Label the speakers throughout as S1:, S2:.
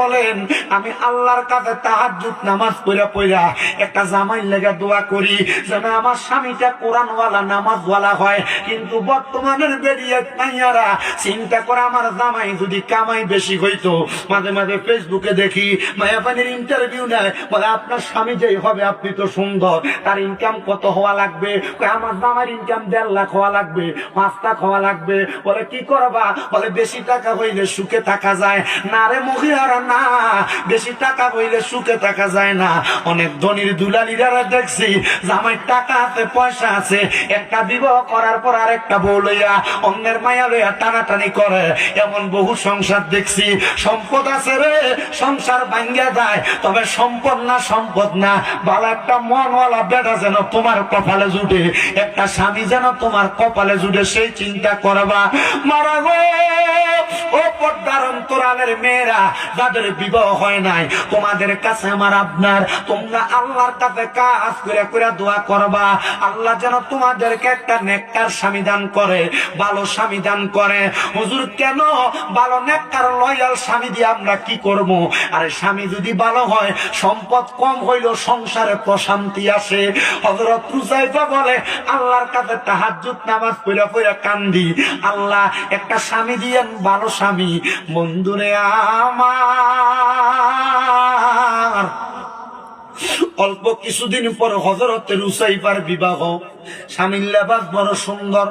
S1: বলেন, আমি আল্লাহর কাছে তাহাজ্জুদ নামাজ পড়া পড়া একটা জামাই লেগে দোয়া করি, যেন আমার স্বামীটা কোরআনওয়ালা, নামাজওয়ালা হয়। কিন্তু বর্তমানের বেরিয়ে মাইয়ারা, চিন্তা করে আমার জামাই যদি কামাই বেশি হইতো, মাঝে মাঝে ফেসবুকে দেখি মায়াপানির ইন্টারভিউ নেয়, বলে, আপনার স্বামী যেই হবে, আপনি তো সুন্দর, তার ইনকাম কত হওয়া লাগবে? আমার জামার ইনকাম দেড় লাখ হওয়া লাগবে, পাঁচ লাখ হওয়া লাগবে। বলে, কি করবা? বলে, বেশি টাকা হইলে সুখে থাকা যায়। না রে মহিলারা না। বেশি টাকা হইলে সুখে থাকা যায় না। অনেক ধনীর দুলালিরা দেখছি, জামাই টাকা আছে পয়সা আছে। একটা বিবাহ করার পর আর একটা বউ লইয়া অন্যের মায়া লইয়া টানাটানি করে। এমন বহু সংসার দেখছি। সম্পদ আছে রে, সংসার ভাঙ্গা যায়। তবে সম্পদ না সম্পদ না। ভালো একটা মনওয়ালা বেটা যেন তোমার কপালে জুটে। একটা স্বামী যেন তোমার কপালে জুটে, সেই চিন্তা করবা। মারা গো, ও পর্দার অন্তরালের মেয়েরা যাদের বিবাহ হয় নাই, তোমাদের কাছে আমার আপনার, তোমরা আল্লাহর কাছে কাজ করে করে দোয়া করবা। আল্লাহ যেন তোমাদেরকে একটা নেককার স্বামী দান করে, ভালো স্বামী দান করে। হুজুর, কেন ভালো নেককার লয়াল স্বামী দিয়ে আমরা কি করব? আরে স্বামী যদি ভালো হয়, সম্পদ কম হইলেও সংসারে প্রশান্তি আসে। হজরত রুসাইফা বলে, আল্লাহর কাছে তাহাজ্জুদ নামাজ পড়া পড়া কান্দি। আল্লাহ, একটা স্বামী দিয়েন ভালো স্বামী। বন্ধুরে আমার অল্প কিছুদিন পর হজরতের উসাইফার বিবাহ। স্বামীর লেবাস বড় সুন্দর,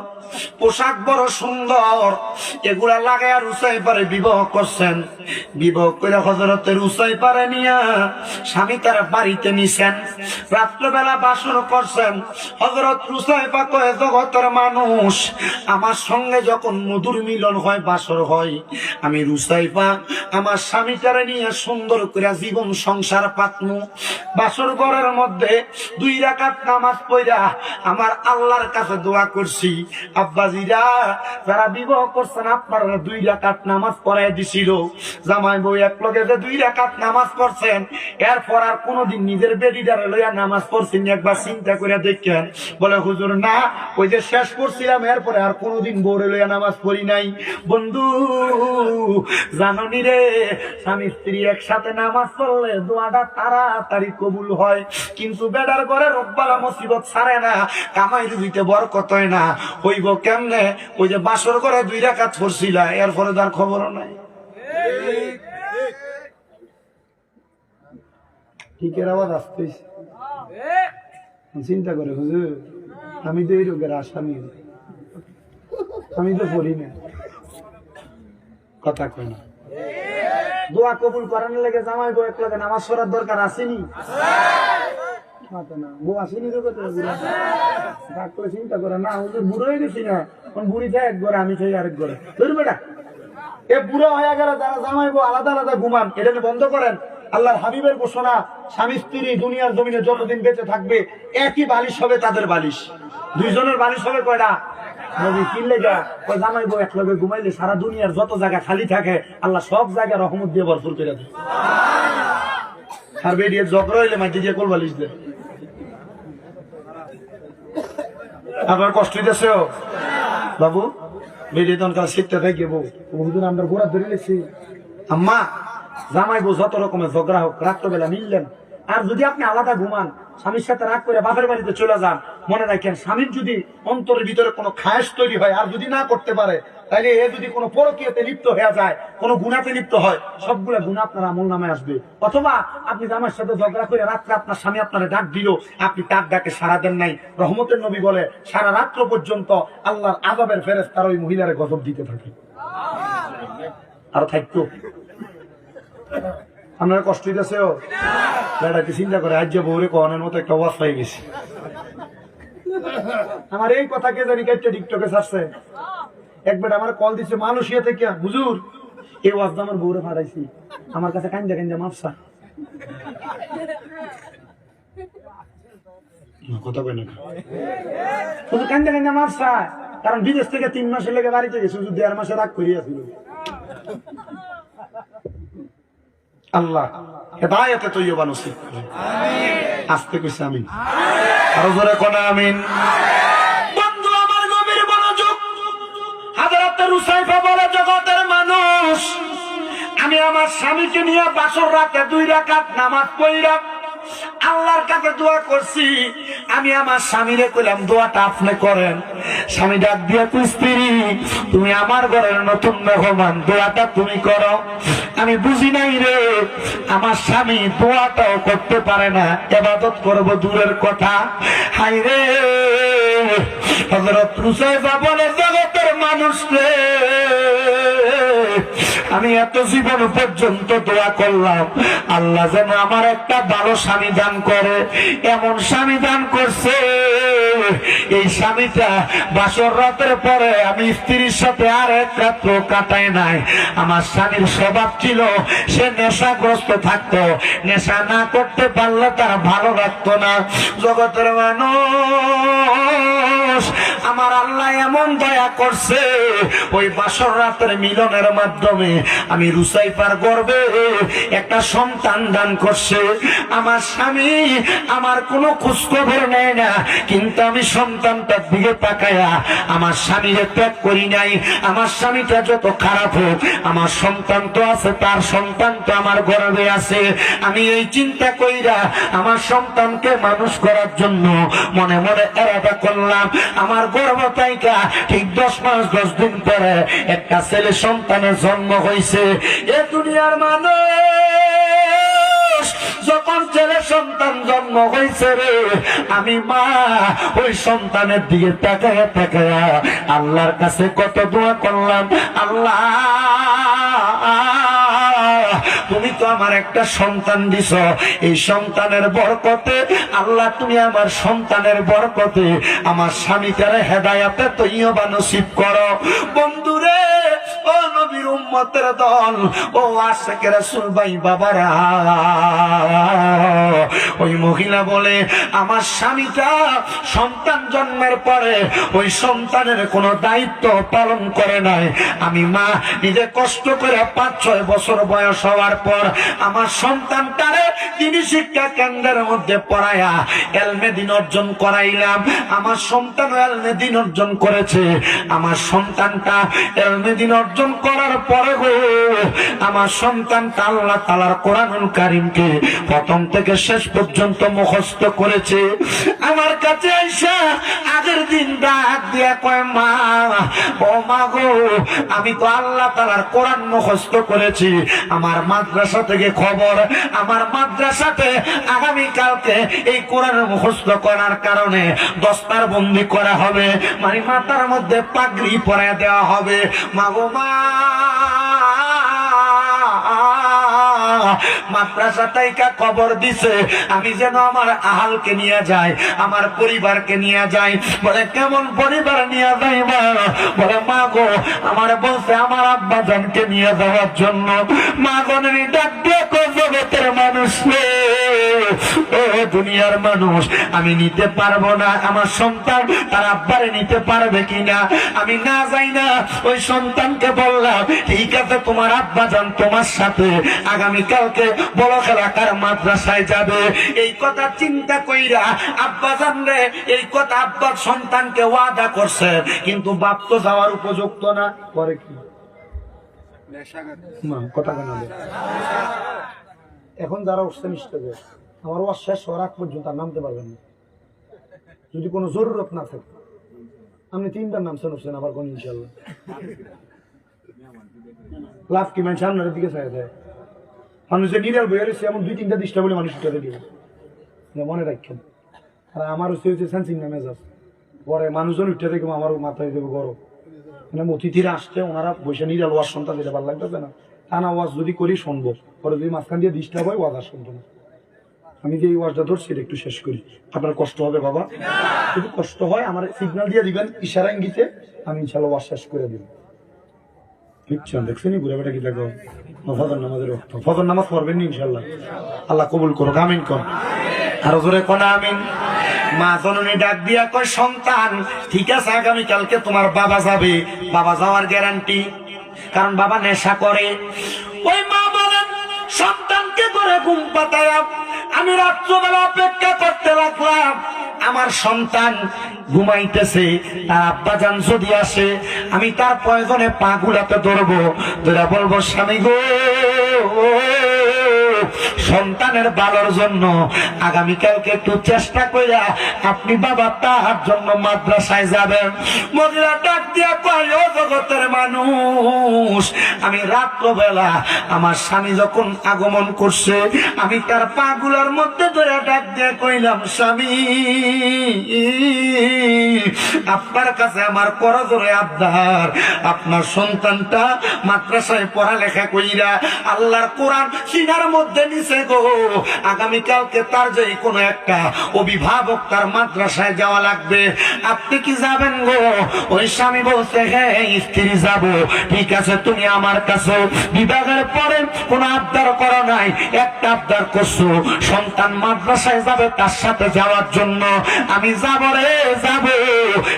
S1: পোশাক বড় সুন্দর। এগুলা লাগায় আর উসাইফারে বিবাহ করছেন। বিবাহ করে হজরতের উসাইফারে নিয়া স্বামী তার বাড়িতে নিছেন। রাত্রবেলা বাসন করছেন। হজরত উসাইফা কয়ে, জগতের মানুষ, আমার সঙ্গে যখন মধুর মিলন হয়, বাসর হয়। আমি রুসাইফা আমার স্বামীটারে নিয়ে সুন্দর করে জীবন সংসার পাতনু বাসর ঘরের মধ্যে দুই রাকাত নামাজ পড়া, আমার আল্লাহর কাছে দোয়া করছি। আব্বাজিরা, যারা বিবাহ করছেন, আপনারা দুই রাকাত নামাজ পড়াই দিছিল। জামাই বউ এক লগে যে দুই রাকাত নামাজ পড়ছেন, এরপর আর কোনোদিন নিজের বেডিটারে লইয়া নামাজ পড়ছেন একবার চিন্তা করে দেখেন। বলে, হুজুর, না, ওই যে শেষ করছিলাম, এরপরে আর কোনোদিন বউরে লইয়া নামাজ পড়ি নাই। বন্ধু, জাননি রে, স্বামী স্ত্রী একসাথে নামাজ পড়লে দোয়াটা তাড়াতাড়ি কবুল হয়। কিন্তু বেডার ঘরে রব্বালা মুসিবত ছাড়ে না কামাই রুবিতে বরকত হয় না। হইব কেমনে? ওই যে বাসর করে দুই রাকাত পড়ছিলা এরপরে তার খবরও নাই। ঠিকের আওয়াজ আসতেছে। চিন্তা করে, হুজুর, আমি তো এই রোগের আসামি। আমি তো পড়ি না। কথা কই না। দোয়া কবুল করানোর লেগে জামাই বউ এক নামাজ পড়ার দরকার আসেনি? হয়ে গেলে জামাই আলাদা আলাদা এটাকে বন্ধ করেন। আল্লাহর হাবিবের ঘোষণা, স্বামী স্ত্রী দুনিয়ার জমিনে যতদিন বেঁচে থাকবে, একই বালিশ হবে তাদের বালিশ। দুইজনের বালিশ হবে কয়টা? নবী কিনলে যা ওই জামাই বউ এক লগে ঘুমাইলে সারা দুনিয়ার যত জায়গা খালি থাকে, আল্লাহ সব জায়গা রহমত দিয়ে ভরপুর করে দেয়। আর বেরিয়ে জগর হইলে মাঝে দিয়ে কোল বালিশ দেয়। আবার কষ্ট হইতেছে বাবু, বেরিয়ে তখন কাল শিখতে থাকি বউ বহুদিন আমরা ঘোরা ধরে লেছি আম্মা, জামাই বউ যত রকমের ঝগড়া হোক, রাত্রবেলা মিললেন। আর যদি আপনি আলাদা ঘুমান, স্বামীর সাথে রাগ করে বাপের বাড়িতে চলে যান, মনে রাখেন স্বামীর যদি অন্তরের ভিতরে কোনো খায়স তৈরি হয় আর যদি না করতে পারে তাহলে এ যদি কোনো পরকীয়তে লিপ্ত হয়ে যায়, কোনো গুণাতে লিপ্ত হয়, সবগুলা গুণা আপনার আমল নামে আসবে। অথবা আপনি জামার সাথে ঝগড়া করে রাত্রে আপনার স্বামী আপনার ডাক দিল, আপনি তার ডাকে সারা দেন নাই। রহমতের নবী বলে, সারা রাত্র পর্যন্ত আল্লাহর আজাবের ফেরেস তার ওই মহিলারে গজব দিতে থাকে। আর থাকতো। আপনার কষ্ট হইতেছে ও। বেড়াকে চিন্তা করে আজ যে বউরে মতো একটা অবস্থা হয়ে গেছে। আমার এই কথা কে জানি কেটে টিকটকে ছাড়ছে। একবার আমার কল দিচ্ছে মানুষ ইয়ে থেকে। হুজুর, এই ওয়াজটা আমার বউরে ফাটাইছি আমার কাছে কান্দা কান্দা মাপসা কথা কই না। শুধু কান্দা কান্দা মাপসা কারণ বিদেশ থেকে তিন মাসের লেগে বাড়িতে গেছে দেড় মাসে রাগ করিয়াছিল। আল্লাহ হেদায়তে তৈবা নসিব করে। আসতে কইছে আমিন। আরও ধরে কোনা আমিন। বন্ধু আমার গভীর মনোযোগ। হাজারাতে রুসাইফা বলে জগতের মানুষ আমি আমার স্বামীকে নিয়ে বাসর রাতে দুই রাকাত নামাজ পড়িরা আল্লাহর কাছে দোয়া করছি আমি আমার স্বামীরে কইলাম, দোয়াটা আপনি করেন। স্বামী ডাক দিয়া তুই স্ত্রী, তুমি আমার ঘরের নতুন মেহমান, দোয়াটা তুমি করো। আমি বুঝি নাই রে, আমার স্বামী দোয়াটাও করতে পারে না। এবাদত করব দূরের কথা। হাই রে হজরত রুসাইফা বলে, জগতের মানুষ রে। আমি এত জীবন পর্যন্ত দোয়া করলাম, আল্লাহ যেন আমার একটা ভালো স্বামী দান করে। এমন স্বামী দান করছে, এই স্বামীটা বাসর রাতের পরে আমি স্ত্রীর সাথে আর এক রাত্র কাটাই নাই। আমার স্বামীর স্বভাব ছিল, সে নেশাগ্রস্ত থাকতো। নেশা না করতে পারলে তার ভালো লাগতো না। জগতের মানুষ, আমার আল্লাহ এমন দয়া করছে, ওই বাসর রাতের মিলনের মাধ্যমে আমি রুসাইফার গর্বে একটা সন্তান দান করছে। আমার স্বামী আমার কোনো খোঁজখবর নেয় না, কিন্তু আমি সন্তানটার দিকে তাকায়া আমার স্বামীরে ত্যাগ করি নাই। আমার স্বামীটা যত খারাপ হোক, আমার সন্তান তো আছে, তার সন্তান তো আমার গর্বে আছে। আমি এই চিন্তা কইরা আমার সন্তানকে মানুষ করার জন্য মনে মনে এরাটা করলাম। আমার গর্ব তাইকা ঠিক দশ মাস দশ দিন পরে একটা ছেলে সন্তানের জন্ম হয়েছে এ দুনিয়ার মানুষ, যখন ছেলে সন্তান জন্ম হয়েছে রে, আমি মা, ওই সন্তানের দিকে তাকায় তাকায়া আল্লাহর কাছে কত দোয়া করলাম, আল্লাহ, তুমি তো আমার একটা সন্তান দিছ। এই সন্তানের বরকতে, আল্লাহ, তুমি আমার সন্তানের বরকতে আমার স্বামীকারে হেদায়াতে তৈয় বা নসিব করো। বন্ধুরে উম্মতের দল। ও আশেকের রাসূল ভাই বাবারা। ওই মহিলা বলে, আমার স্বামীটা সন্তান জন্মের পরে ওই সন্তানের কোনো দায়িত্ব পালন করে নাই। আমি মা নিজে কষ্ট করে পাঁচ, ছয় বছর বয়স হওয়ার পর আমার সন্তানটারে তিনি শিক্ষা কেন্দ্রের মধ্যে পড়ায়া এলমেদিন অর্জন করাইলাম। আমার সন্তান এলমেদিন অর্জন করেছে। আমার সন্তানটা এলমেদিন অর্জন করার পরে গো, আমার সন্তানটা আল্লাহ তালার কোরআনুল কারিমকে প্রথম থেকে শেষ পর্যন্ত মুখস্থ করেছে। আমার কাছে আগের দিন ডাক দিয়া কয়, মা, ও মা গো, আমি তো আল্লাহ তালার কোরআন মুখস্থ করেছি। আমার মাদ্রাসা থেকে খবর, আমার মাদ্রাসাতে আগামীকালকে এই কোরআন মুখস্থ করার কারণে দস্তার বন্দি করা হবে। মানে মাথার মধ্যে পাগড়ি পরে দেওয়া হবে। মা গো, মা মাদ্রাসা তাইকা কবর দিছে। আমি যেন আমার আহালকে নিয়ে যাই আমার পরিবারকে নিয়ে যাই। বলে কেমন পরিবার নিয়ে যাই বলে মা গো আমার বলছে আমার আব্বা জনকে নিয়ে যাওয়ার জন্য। মা গনের ডাক জগতের মানুষ রে, ও দুনিয়ার মানুষ আমি নিতে পারব না। আমার সন্তান তার আব্বারে নিতে পারবে কিনা? আমি না যাই না ওই সন্তানকে বললাম ঠিক আছে তোমার আব্বা যান তোমার সাথে আগামীকালকে বড় এলাকার মাদ্রাসায় যাবে। এই কথা চিন্তা কইরা আব্বা জান রে এই কথা আব্বার সন্তানকে ওয়াদা করছে। কিন্তু বাপ তো যাওয়ার উপযুক্ত না। করে কি? কথা কেন? এখন যারা উঠছেন স্টেজে আমার ওয়াজ শেষ হওয়ার আগ পর্যন্ত আর নামতে পারবেন না। যদি কোনো জরুরত না থাকে। আপনি তিনবার নামছেন উঠছেন আবার কোন ইনশাল্লাহ লাভ কি মানুষ সামনের দিকে চাই দেয়। মানুষের নিরাল বইয়া রয়েছে এমন দুই তিনটা দৃষ্টা বলে মানুষ উঠে দিবে। মনে রাখেন। আর আমার হচ্ছে হচ্ছে সেন্সিং না মেজাজ পরে মানুষজন উঠে দেখব আমার মাথায় দেবো গরম। মানে অতিথিরা আসছে, ওনারা বসে নিরাল ওয়াজ শুনতে দিলে ভালো লাগতেছে না। টানা ওয়াজ যদি করি শুনব। পরে যদি মাঝখান দিয়ে ডিস্টার্ব হয়, ওয়াজ আর শুনব না। আমি যে এই ওয়াজটা ধরছি, এটা একটু শেষ করি। আপনার কষ্ট হবে বাবা। যদি কষ্ট হয়, আমার সিগন্যাল দিয়ে দিবেন, ইশারা ইঙ্গিতে, আমি ইনশাল্লাহ ওয়াজ শেষ করে দিব। বুঝছেন দেখছেন ঘুরে বেটা কি দেখো? ফজর নামাজের রক্ত ফজর নামাজ পড়বেন ইনশাল্লাহ আল্লাহ কবুল করো আমিন কর। আরও জোরে কোন, আমিন। মা জননী ডাক দিয়া কয়, সন্তান, ঠিক আছে আগামী কালকে তোমার বাবা যাবে। বাবা যাওয়ার গ্যারান্টি কারণ বাবা নেশা করে। ওই মা বলেন, সন্তানকে করে ঘুম পাতায়াম আমি রাত্রবেলা অপেক্ষা করতে লাগলাম। আমার সন্তান ঘুমাইতেছে, তার আব্বা যান যদি আসে, আমি তার প্রয়োজনে পা গুলাতে ধরবো। ধরে বলব, স্বামী গো সন্তানের ভালোর জন্য আগামীকালকে একটু চেষ্টা কইরা আপনি বাবা তার জন্য মাদ্রাসায় যাবেন। মহিলা ডাক দিয়া কয়, ও জগতের মানুষ, আমি রাত্রবেলা আমার স্বামী যখন আগমন করছে, আমি তার পাগুলার মধ্যে ধরে ডাক দিয়ে কইলাম, স্বামী, আপনার কাছে আমার করজরে আবদার। আপনার সন্তানটা মাদ্রাসায় পড়ালেখা কইরা আল্লাহর কোরআন সিনার মধ্যে নিছে গো। আগামীকালকে তার যে কোনো একটা অভিভাবক তার মাদ্রাসায় যাওয়া লাগবে। আপনি কি যাবেন গো? ওই স্বামী বলছে হ্যাঁ স্ত্রী যাব। ঠিক আছে, তুমি আমার কাছে বিভাগের পরে কোন আবদার করো নাই। একটা আবদার করছ, সন্তান মাদ্রাসায় যাবে তার সাথে যাওয়ার জন্য। আমি যাব রে, যাব।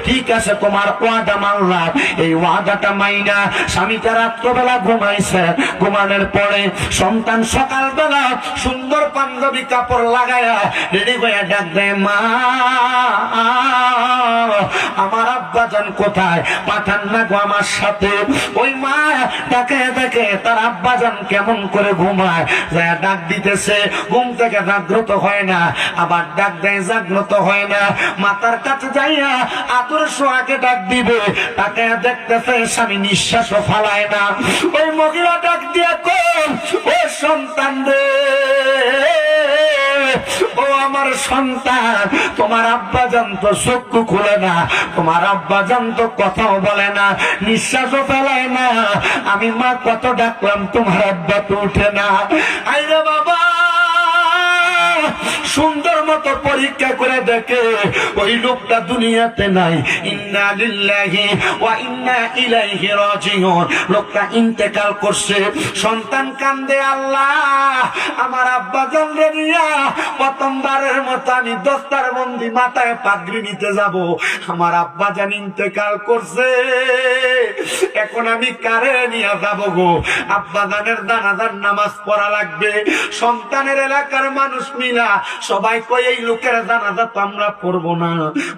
S1: ঠিক আছে তোমার ওয়াদা মানলাম। এই ওয়াদাটা মাইনা স্বামীটা রাত্রবেলা ঘুমাইছে। ঘুমানোর পরে সন্তান সকালবেলা সুন্দর পাঞ্জাবি কাপড় লাগায়া রেডি হয়ে ডাক দেয়, মা, আমার আব্বাজান কোথায়? পাঠান না গো আমার সাথে। ওই মা ডাকে দেখে তার আব্বাজান কেমন করে ঘুমায়? যায় ডাক দিতেছে, ঘুম থেকে জাগ্রত হয় না। আবার ডাক দেয়, জাগ্রত হয় না। মাতার কাছে যাইয়া আদর্শ আগে ডাক দিবে। তাকে দেখতেছে, স্বামী নিঃশ্বাসও ফালায় না। ওই মহিলা ডাক দিয়ে কোন ও সন্তান রে, ও আমার সন্তান, তোমার আব্বা তো চক্ষু খুলে না, তোমার আব্বা তো কথাও বলে না, নিঃশ্বাসও ফেলায় না। আমি মা কত ডাকলাম, তোমার আব্বা তো উঠে না। আইরে বাবা সুন্দর মতো পরীক্ষা করে দেখে, ওই লোকটা দুনিয়াতে নাই। ইন্না লিল্লাহি ওয়া ইন্না ইলাইহি রাজিউন। লোকটা ইন্তেকাল করছে। সন্তান কান্দে আল্লাহ, আমার আব্বা জানলে নিয়া প্রথমবারের মতো আমি দস্তার বন্দি মাথায় পাগড়ি নিতে যাব। আমার আব্বা জান ইন্তেকাল করছে। এখন আমি কারে নিয়ে যাব গো? আব্বা জানের দানাদার নামাজ পড়া লাগবে। সন্তানের এলাকার মানুষ মিলা সবাই কয়, এই লোকের জানাজা তো আমরা পড়ব না।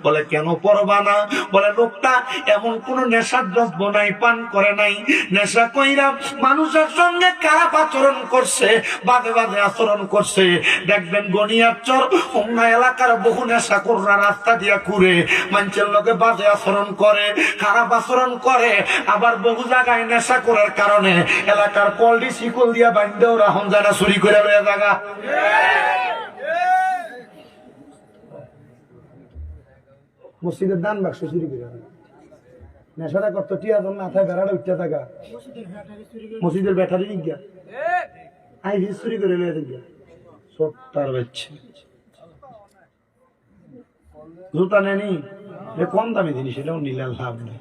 S1: বলে, কেন পড়বা না? বলে, লোকটা এমন কোন নেশার দ্রব্য নাই, পান করে নাই। নেশা কইরা মানুষের সঙ্গে খারাপ আচরণ করছে বাদে বাদে আচরণ করছে। দেখবেন গনিয়ার চর অন্য এলাকার বহু নেশা কররা রাস্তা দিয়া ঘুরে, মানুষের লোকে বাজে আচরণ করে, খারাপ আচরণ করে। আবার বহু জায়গায় নেশা করার কারণে এলাকার কলডি শিকল দিয়া বান্ধে ওরা হমজানা চুরি করে লয়ে জায়গা
S2: মসজিদের দান বাক্স চুরি করে নেশাটা করতো, টিয়া তোর মাথায় বেড়াটা উঠতে থাকা। মসজিদের ব্যাটারি গিয়া আই ভিজ চুরি করে লয়ে গিয়া সত্তার বাচ্চা। জুতা নেনি কম দামি জিনিস, এটাও নিলে লাভ নেই।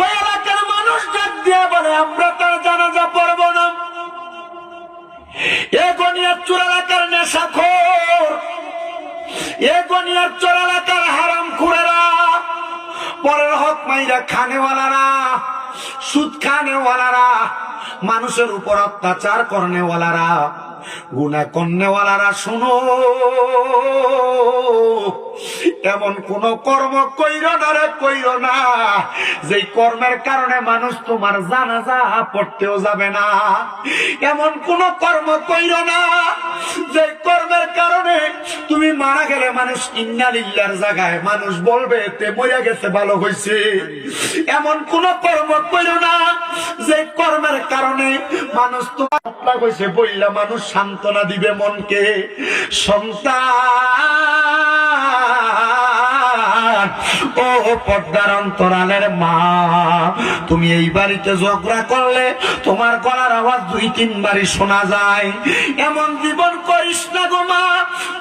S1: ওই এলাকার মানুষ ডাক দিয়া বলে, আমরা তার জানাজা পড়ব না। এ গনিয়ার চোর এলাকার নেশাখোর, এ গনিয়ার চোর এলাকার হারাম খুঁড়েরা পরের হক মাইরা খানেওয়ালারা, সুদ খানেওয়ালারা মানুষের উপর অত্যাচার করনেওয়ালারা গুনা কন্যাওয়ালারা শুনো। এমন কোন কর্ম কইর না রে, কইর না। যেই কর্মের কারণে মানুষ তোমার জানাজা পড়তেও যাবে না। এমন কোন কর্ম কইর না যে কর্মের কারণে তুমি মারা গেলে মানুষ ইন্নালিল্লার জায়গায় মানুষ বলবে, তে মরিয়া গেছে, ভালো হয়েছে এমন কোন কর্ম কইর না যে কর্মের কারণে মানুষ তোমার আত্মা কইছে বললা মানুষ সান্ত্বনা দিবে মনকে। সন্তান! ও পর্দার অন্তরালের মা, তুমি এই বাড়িতে ঝগড়া করলে তোমার গলার আওয়াজ দুই, তিনবারই শোনা যায়। এমন জীবন করিস না গো মা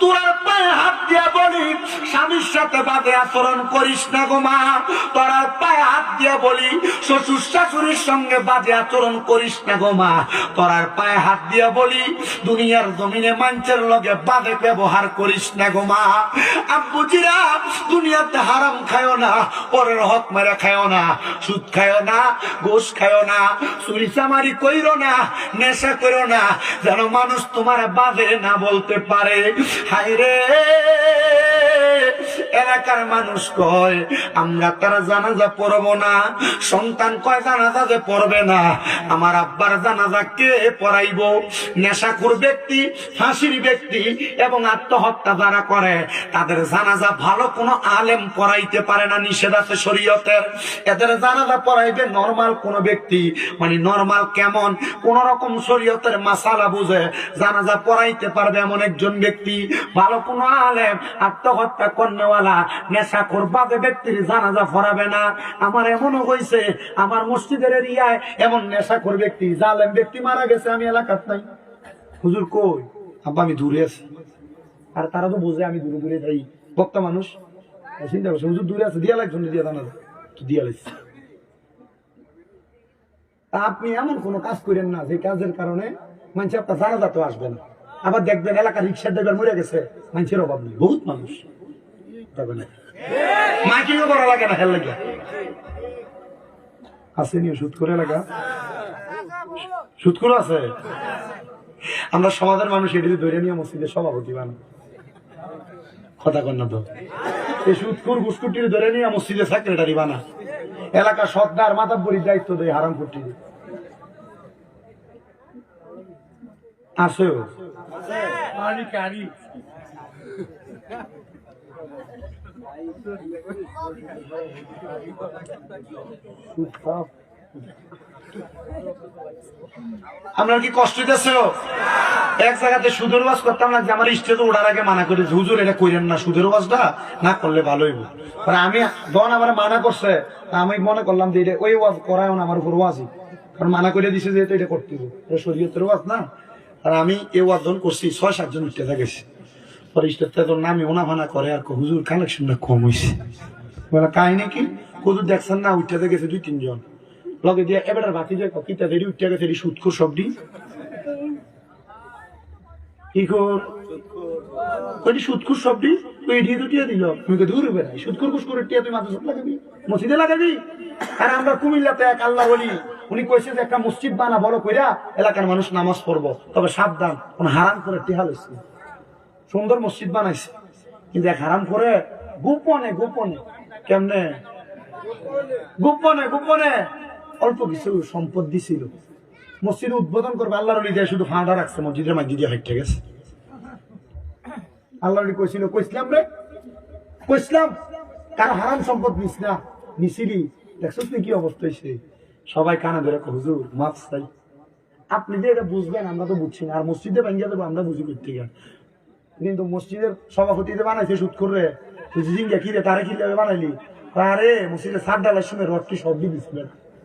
S1: তোরার পায়ে হাত দিয়া বলি, স্বামীর সাথে বাদে আচরণ করিস না গো মা তোরার পায়ে হাত দিয়া বলি, শ্বশুর শাশুড়ির সঙ্গে বাজে আচরণ করিস না গো মা তোরার পায়ে হাত দিয়া বলি, দুনিয়ার জমিনে মানুষের লগে বাদে ব্যবহার করিস না গো মা। আব্বুজিরা দুনিয়াতে হারাম খায় খায়ও না, পরের হক মেরে খায়ও না, সুদ খায়ও না গোস খায়ও না চুরি চামারি কইরো না, নেশা করো না, যেন মানুষ তোমার বাজে না বলতে পারে। হায় রে, এলাকার মানুষ কয়, আমরা তারা জানাজা পড়ব না, সন্তান কয় জানাজা যে পড়বে না, আমার আব্বার জানাজা কে পড়াইব? নেশাখোর ব্যক্তি, ফাঁসির ব্যক্তি এবং আত্মহত্যা যারা করে, তাদের জানাজা ভালো কোনো আলেম পড়াইতে পারে না, নিষেধ আছে শরীয়তের। এদের জানাজা পড়াইবে নর্মাল কোন ব্যক্তি। মানে নর্মাল কেমন? কোন রকম শরীয়তের মাসালা বুঝে জানাজা পড়াইতে পারবে এমন একজন ব্যক্তি। ভালো কোনো আলেম, আত্মহত্যা কন্যাওয়ালা নেশা করবাদে ব্যক্তির জানাজা পড়াবে না। আমার এমনও হয়েছে আমার মসজিদের এরিয়ায় এমন নেশা কর ব্যক্তি, জালেম ব্যক্তি মারা গেছে আমি এলাকার নাই। হুজুর কই? আব্বা আমি দূরে আছি। আর তারা তো বোঝে আমি দূরে দূরে যাই। বক্তা মানুষ? আপনি এমন কোনো কাজ করেন না যে কাজের কারণে মানুষ আপনার জানাজা তো আসবে না। আবার দেখবেন এলাকার রিক্সার ড্রাইভার মরে গেছে, মানুষের অভাব নেই। বহুত মানুষ। তবে না। করা লাগে না হেল লাগে আসেনি সুদ করে এলাকা সুদ করে আছে? আমরা সমাজের মানুষ এটি ধরে নিয়ে মসজিদের সভাপতি বান কথা কন না তো। এই সুদকুর গুসকুটির ধরে নিয়ে মসজিদের সেক্রেটারি বানা। এলাকা সর্দার মাতাব্বরির দায়িত্ব দেয় হারাম কুটি আসেও আমরা কি কষ্ট দিতেছ এক জায়গাতে সুদের ওয়াজ করতাম না যে আমার স্টেজে ওঠার আগে মানা করে হুজুর, এটা কইরেন না, সুদের ওয়াজটা না করলে ভালো হইব। পরে আমি যখন আমার মানা করছে আমি মনে করলাম যে এটা ওই ওয়াজ করায় না, আমার উপর ওয়াজই। কারণ মানা করে দিছে যে এটা করতে এটা শরীয়তের ওয়াজ না। আর আমি এই ওয়াজ যখন করছি, ছয় সাতজন স্টেজে গেছি পরে স্টেজটা তোর নামে ওনা ফানা করে, আর হুজুর কালেকশনটা কম হয়েছে বলে কাহিনী কি? হুজুর দেখছেন না উঠতে গেছে দুই, তিনজন। লগে দিয়ে এবার বাকি যে কিতা দেরি উঠতে গেছে সুৎকর সবটি কি কর এটিয়ে দুটিয়ে দিল। দূর কুস করে টিয়া মাথা মসজিদে লাগাবি? আর আমরা কুমিল্লাতে এক আল্লাহ বলি উনি কইছে যে একটা মসজিদ বানা, বড় কইরা এলাকার মানুষ নামাজ পড়ব। তবে সাবধান, কোন হারাম করে টিহা লইছে। সুন্দর মসজিদ বানাইছে। কিন্তু এক হারাম করে গোপনে গোপনে, কেমনে? গোপনে গোপনে। অল্প কিছু সম্পদ দিছিল। মসজিদ উদ্বোধন করবে, আল্লাহর অলি শুধু ফাঁড়া রাখছে, মসজিদের মাঝে দিয়ে হাইটে গেছে। আল্লাহর অলি কইছিল, কইসলাম রে? কইসলাম? কার হারাম সম্পদ নিস না, নিছিলি। দেখছিস কি অবস্থা হয়েছে সবাই কানা ধরে হুজুর, মাফ চাই। আপনি যে এটা বুঝবেন আমরা তো বুঝছি না। আর মসজিদে ভাঙ্গিয়া দেবো, আমরা বুঝি করতে গিয়ে। কিন্তু মসজিদের সভাপতিতে বানাইছে সুদ করে তুই জিঙ্গা কি রে? তারে কি বানাইলি? আরে মসজিদের সাত ডালার সময় রডটি সব দিয়ে দিছিলেন?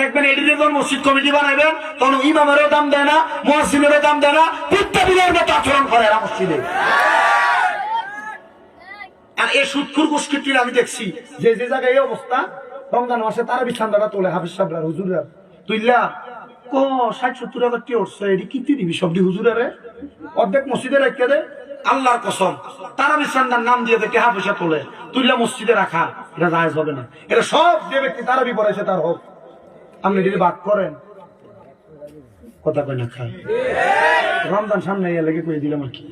S1: দেখবেন এটি যখন মসজিদ কমিটি বানাইবেন, তখন ইমামেরও দাম দেয় না মহাসিনেরও দাম দেয় না পিত্তাবিলের মতো আচরণ করে এরা মসজিদে। আর এই সুৎখুর গোষ্ঠীটির আমি দেখছি, যে যে জায়গায় এই অবস্থা, রমজান মাসে তারা বিছান্দাটা তোলে, হাফিজ সাহেবরা, হুজুররা। তুইলা ক, ষাট, সত্তর হাজার টি উঠছে? এটি কি তুই দিবি সবটি হুজুরে অর্ধেক মসজিদে রেখে দে, আল্লাহর কসম। তারা বিছান্দার নাম দিয়ে দেখে হাফিসা তোলে। তুইলা মসজিদে রাখা, এটা রায় হবে না। এটা সব যে ব্যক্তি তারা বিপরেছে তার হোক। আপনি যদি বাদ করেন, কথা কয় না, খায়। রমজান সামনে এলে লেগে কয়ে দিলাম আর কি।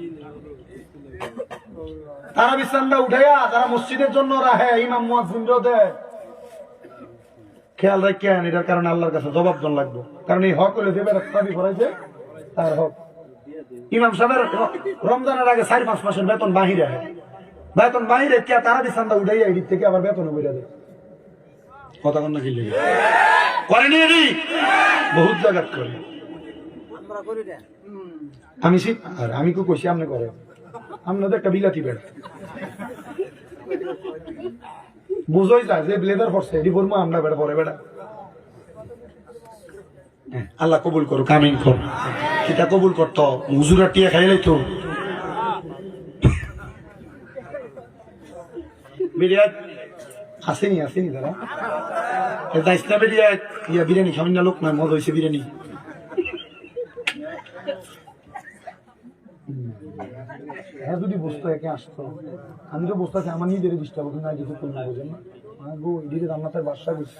S1: তারা বিশ্রামটা উঠাইয়া তারা মসজিদের জন্য রাহে, ইমাম মুয়াজ্জিনরাও দেয় খেয়াল রাখেন এটার কারণে আল্লাহর কাছে জবাব জন লাগবে। কারণ এই হক হলে দেবে রাস্তাবি করাইছে তার হক। ইমাম সাহেবের রমজানের আগে চার পাঁচ মাসের বেতন বাহিরে বেতন বাহিরে কে তারা বিশ্রামটা উঠাইয়া এদিক থেকে আবার বেতন বেড়ে দেয়। কথা কন না কি লেগে? করেনি বহুত জায়গা করে আমি আর আমি কো কইছি আপনি করে। আপনাদের একটা বিলাতি বেড়া। বুঝোই যায় যে ব্লেজার পড়ছে এটি বলব আমরা বেড়া পরে বেড়া। হ্যাঁ, আল্লাহ কবুল করো কামিন কর সেটা কবুল করতো হুজুরা টিয়া খাইলে তো বিরিয়ানি
S2: আসেনি আসেনি তারা।
S1: ইসলাম বিরিয়ানি ইয়া বিরিয়ানি খাবেন না লোক না মজা হয়েছে বিরিয়ানি।
S2: যদি বসতো, একে জান্নাতের বাদশা গেছে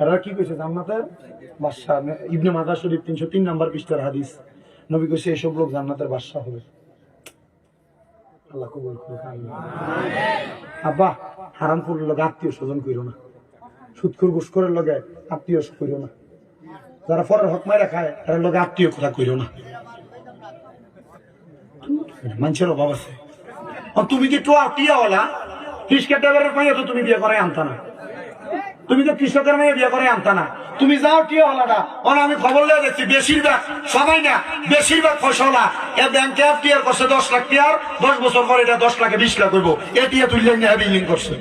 S2: এরা কি কইছে, জান্নাতের বাদশা ইবনে মাদা হাদিস। নবী কইছে, এসব লোক জান্নাতের বাদশা হবে। আল্লাহ কবুল। আব্বা হারাম ফুল লগে আত্মীয় স্বজন কইরো না। সুৎখুর ঘুষখোরের লগে আত্মীয় কইরো না। যারা ফরের হক মাইরা খায় তার লগে আত্মীয় কথা কইরো না। মানুষের অভাব আছে। তুমি যে টোয়া, টিয়াওয়ালা রিস্কা ড্রাইভারের মাইয়া তো তুমি বিয়ে করে আনতা না। তুমি তো কৃষকের মেয়ে বিয়ে করে আনতা না। তুমি যাও টিয়াওয়ালাটা ওরা আমি খবর লিয়ে দেখছি, বেশিরভাগ, সবাই না, বেশিরভাগ ফসলা। এ ব্যাংকে টিয়ার করছে, দশ লাখ টিয়ার দশ বছর পরে এটা দশ লাখে বিশ লাখ হইব। এ টিয়া তুললে নিয়ে বিল্ডিং করছে।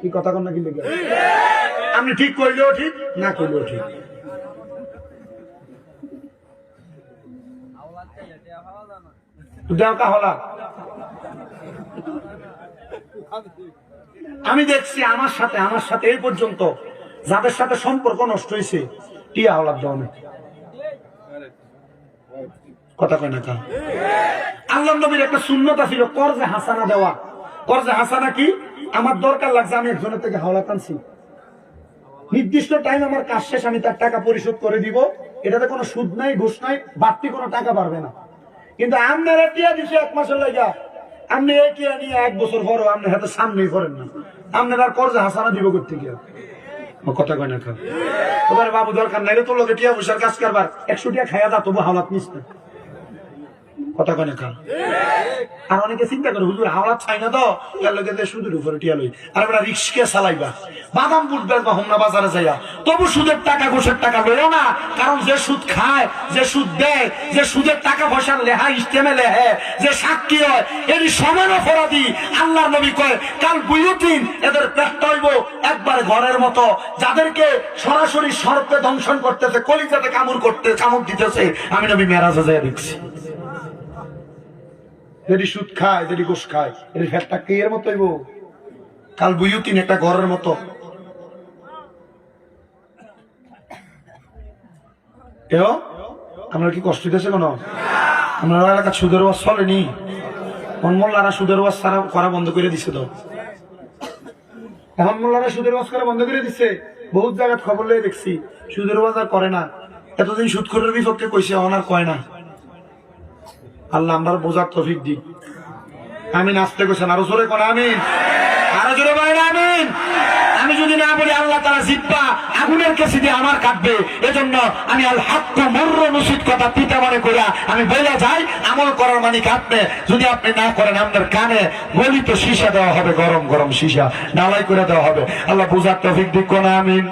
S2: কি কথা কি আমি ঠিক করলেও ঠিক, না করলেও ঠিক। দেওকা হলা আমি দেখছি আমার সাথে আমার সাথে এই পর্যন্ত। যাদের সাথে সম্পর্ক নষ্ট হয়েছে, টিয়া হলার দেওয়া কথা কয় না কা? আল্লাহ নবীর একটা শূন্যতা ছিল, কর্জে হাসানা দেওয়া। কর্জে হাসানা কি? আমার দরকার লাগছে আমি একজনের থেকে হাওলা টানছি। নির্দিষ্ট টাইম আমার কাজ শেষ, আমি তার টাকা পরিশোধ করে দিব। এটাতে কোনো সুদ নাই, ঘুষ নাই, বাড়তি কোনো টাকা পারবে না। কিন্তু আপনারা টিয়া দিছে এক মাসের লাগা আপনি এই টিয়া নিয়ে এক বছর পরও আপনি হাতে সামনেই করেন না। আপনার আর কর্জে হাসানা দিব করতে গিয়ে কথা কয় না খা তোমার বাবু দরকার নাই তো লোকে টিয়া পয়সার কাজ করবার একশো টিয়া খাইয়া যা তবু হাওলাত নিস না আর অনেকে চিন্তা করে, হুজুর চাই না তো? লোকে সুদের উপরে টিয়া লই। আর আমরা রিক্সকে চালাইবা। বাদাম বুট বেচবা হোমনা বাজারে যাইয়া। তবু সুদের টাকা, ঘুষের টাকা না। কারণ যে সুদ খায়, যে সুদ দেয়, যে সুদের টাকা পয়সার লেহা ইস্টেমে লেহে, যে সাক্ষী হয়, এর সমান অপরাধী। আল্লাহর নবী কয়, কাল বুয়ুতিন এদের পেট হইব একবার ঘরের মতো। যাদেরকে সরাসরি সর্পে দংশন করতেছে, কলিজাতে কামড় করতে, কামড় দিতেছে, আমি নবী মেরাজে যাই দেখছি। যদি সুদ খায়, যদি ঘুষ খায়, এর ফ্যাটটা এর মতো কাল বুয়ুতিন একটা ঘরের মতো। এও আমরা কি কষ্ট দিতেছে কোনো? আমরা এলাকা সুদের ওয়াজ চলেনি? কোন মোল্লারা সুদের ওয়াজ সারা করা বন্ধ করে দিছে তো? এখন মোল্লারা সুদের ওয়াজ করা বন্ধ করে দিছে। বহুত জায়গায় খবর লয়ে দেখছি। সুদের ওয়াজ আর করে না। এতদিন সুদ করার বিপক্ষে কইছে আর কয় না। আল্লাহ আমরা বোঝার তফিক দিক। আমিন, আসতে কইছেন আরও জোরে কোন আমিন। আরও জোরে বলেন, আমিন। আমি যদি না বলি, আল্লাহ তারা জিব্বা আগুনের কাছে দিয়ে আমার কাটবে। এজন্য আমি আল হাক্ক মর্র নসিদ কথা পিতা মনে করিয়া আমি বলে যাই, আমল করার মানে আপনি। যদি আপনি না করেন আপনার কানে গলিত সীসা দেওয়া হবে, গরম গরম সীসা। ডালাই করে দেওয়া হবে। আল্লাহ বুঝার তফিক দিক, কোন আমিন।